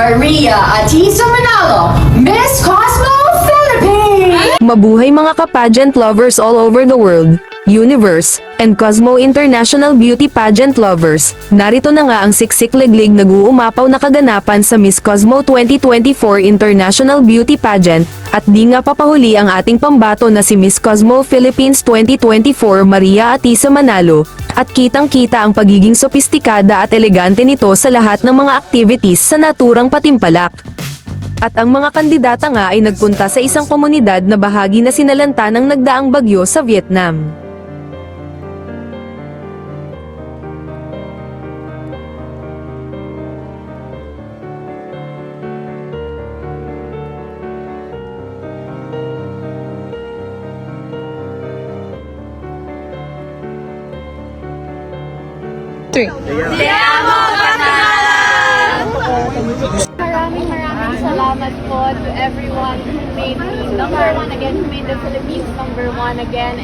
Maria Atisa Manalo! Mabuhay mga ka-pageant lovers all over the world, universe, and Cosmo International Beauty Pageant lovers. Narito na nga ang siksik liglig nag-uumapaw na kaganapan sa Miss Cosmo 2024 International Beauty Pageant, at di nga papahuli ang ating pambato na si Miss Cosmo Philippines 2024 Maria Atisa Manalo, at kitang-kita ang pagiging sopistikada at elegante nito sa lahat ng mga activities sa naturang patimpalak. At ang mga kandidata nga ay nagpunta sa isang komunidad na bahagi na sinalanta ng nagdaang bagyo sa Vietnam. Maraming salamat po to everyone who made me number one again, who made the Philippines number one again.